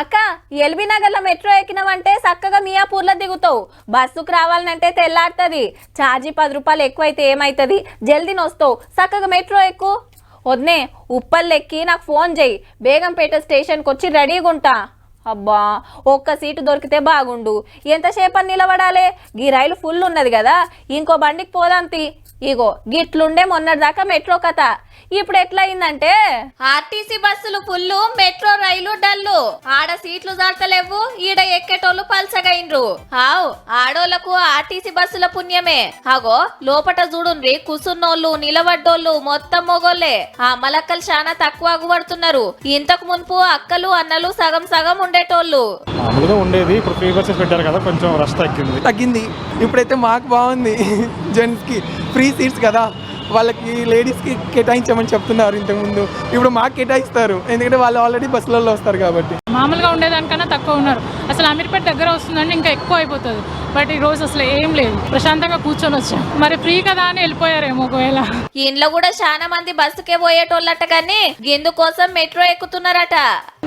అక్క ఎల్బీ నగర్లో మెట్రో ఎక్కినావంటే చక్కగా మియాపూర్లో దిగుతావు. బస్సుకు రావాలంటే తెల్లారుతుంది. ఛార్జీ పది రూపాయలు ఎక్కువైతే ఏమవుతుంది జల్దీ నొస్తావు. చక్కగా మెట్రో ఎక్కు. వద్నే ఉప్పల్లెక్కి నాకు ఫోన్ చేయి. బేగంపేట స్టేషన్కి వచ్చి రెడీగా ఉంటా అబ్బా ఒక్క సీటు దొరికితే బాగుండు. ఎంతసేపు అని నిలబడాలి? గీ రైలు ఫుల్ ఉన్నది కదా. ఇంకో బండికి పోదాంతి ఇగో గిట్లుండే మొన్నటిదాకా మెట్రో కథ. ఇప్పుడు ఎట్లా అయిందంటే ఆర్టీసీ బస్సులు ఫుల్లు మెట్రో రైలు డల్లు. ఆడ సీట్లు జాడతలేవు ఈడ ఎక్కేటోళ్ళు పల్సగైండ్రు. ఆవ్ ఆడోళ్ళకు ఆర్టీసీ బస్సుల పుణ్యమే. అగో లోపట చూడుండ్రి కుసున్నోళ్ళు నిలబడ్డోళ్ళు మొత్తం మొగోళ్ళే. ఆ మలక్కలు చాలా తక్కువ అగుపడుతున్నారు. ఇంతకు మున్పు అక్కలు అన్నలు సగం సగం ఉండేటోళ్ళు? మామూలుగా ఉండేది. ఇప్పుడు ఫ్రీ బస్సెస్ పెట్టారు కదా కొంచెం రష్ తగ్గింది. తగ్గింది. ఇప్పుడైతే మాకు బాగుంది. జెంట్స్కి ఫ్రీ సీట్స్ కదా. వాళ్ళకి లేడీస్కి కేటాయించమని చెప్తున్నారు ఇంతకుముందు. ఇప్పుడు మాకు కేటాయిస్తారు. ఎందుకంటే వాళ్ళు ఆల్రెడీ బస్సులలో వస్తారు కాబట్టి. మామూలుగా ఉండేదానికన్నా తక్కువ ఉన్నారు. అసలు అమీర్పేట దగ్గర వస్తుందంటే ఇంకా ఎక్కువ అయిపోతుంది. బట్ ఈ రోజు అసలు ఏం లేదు. ప్రశాంతంగా కూర్చొని వచ్చాం. మరి ఫ్రీ కదా అని వెళ్ళిపోయారేమో ఒకవేళ. ఇంట్లో కూడా చాలా మంది బస్సుకే పోయేటోళ్ళట కానీ ఇందుకోసం మెట్రో ఎక్కుతున్నారట?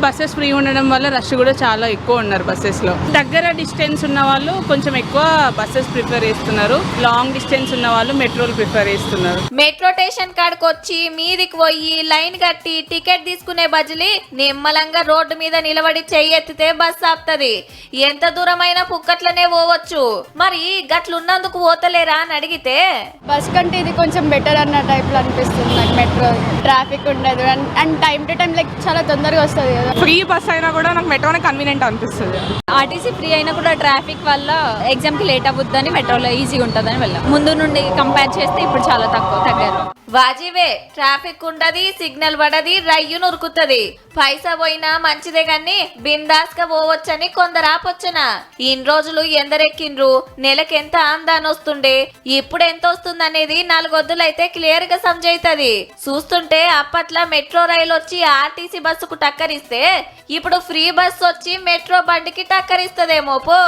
బస్సెస్ ఫ్రీ ఉండడం వల్ల రష్ కూడా చాలా ఎక్కువ ఉన్నారు బస్సెస్లో దగ్గర డిస్టెన్స్ ఉన్న వాళ్ళు కొంచెం ఎక్కువ బస్సెస్ ప్రిఫర్ చేస్తున్నారు. లాంగ్ డిస్టెన్స్ ఉన్న వాళ్ళు మెట్రోలు ప్రిఫర్ చేస్తున్నారు. మెట్రో స్టేషన్ కాడికి వచ్చి మీదికి పోయి లైన్ కట్టి టికెట్ తీసుకునే బదులు నిమ్మలంగా రోడ్డు మీద నిలబడి చెయ్యెత్తితే బస్ ఆపుతుంది. ఎంత దూరమైనా పుక్కట్లనే పోవచ్చు. మరి గట్లున్నందుకు పోతలేరా అని అడిగితే బస్ కంటే ఇది కొంచెం బెటర్ అన్న టైప్లో అనిపిస్తుంది నాకు మెట్రో. ట్రాఫిక్ ఉండదు. And and time to time like చాలా తొందరగా వస్తుంది కదా. ఫ్రీ బస్ అయినా కూడా నాకు మెట్రోనే కన్వీనియంట్ అనిపిస్తుంది. ఆర్టీసీ ఫ్రీ అయినా కూడా ట్రాఫిక్ వల్ల ఎగ్జామ్కి లేట్ అవ్వద్దని మెట్రోలో ఈజీగా ఉంటుందని వెళ్ళాం. ముందు నుండి కంపేర్ చేస్తే ఇప్పుడు చాలా తక్కువ తగ్గారు. వాజివే ట్రాఫిక్ ఉండది సిగ్నల్ పడది రైలు నురుకుతుంది. పైసా పోయినా మంచిదే గాని బిందాస్గా పోవచ్చని కొందరు ఆపొచ్చున. ఇన్ని రోజులు ఎందరెక్కిండ్రు? నెలకెంత ఆందాన్ వస్తుండే? ఇప్పుడు ఎంత వస్తుంది అనేది నాలుగొద్దులైతే క్లియర్గా సమజైతది చూస్తుంటే అప్పట్లో మెట్రో రైలు వచ్చి ఆర్టీసీ బస్సుకు టక్కరిస్తే ఇప్పుడు ఫ్రీ బస్ వచ్చి మెట్రో బండికి టక్కరిస్తదేమో పో.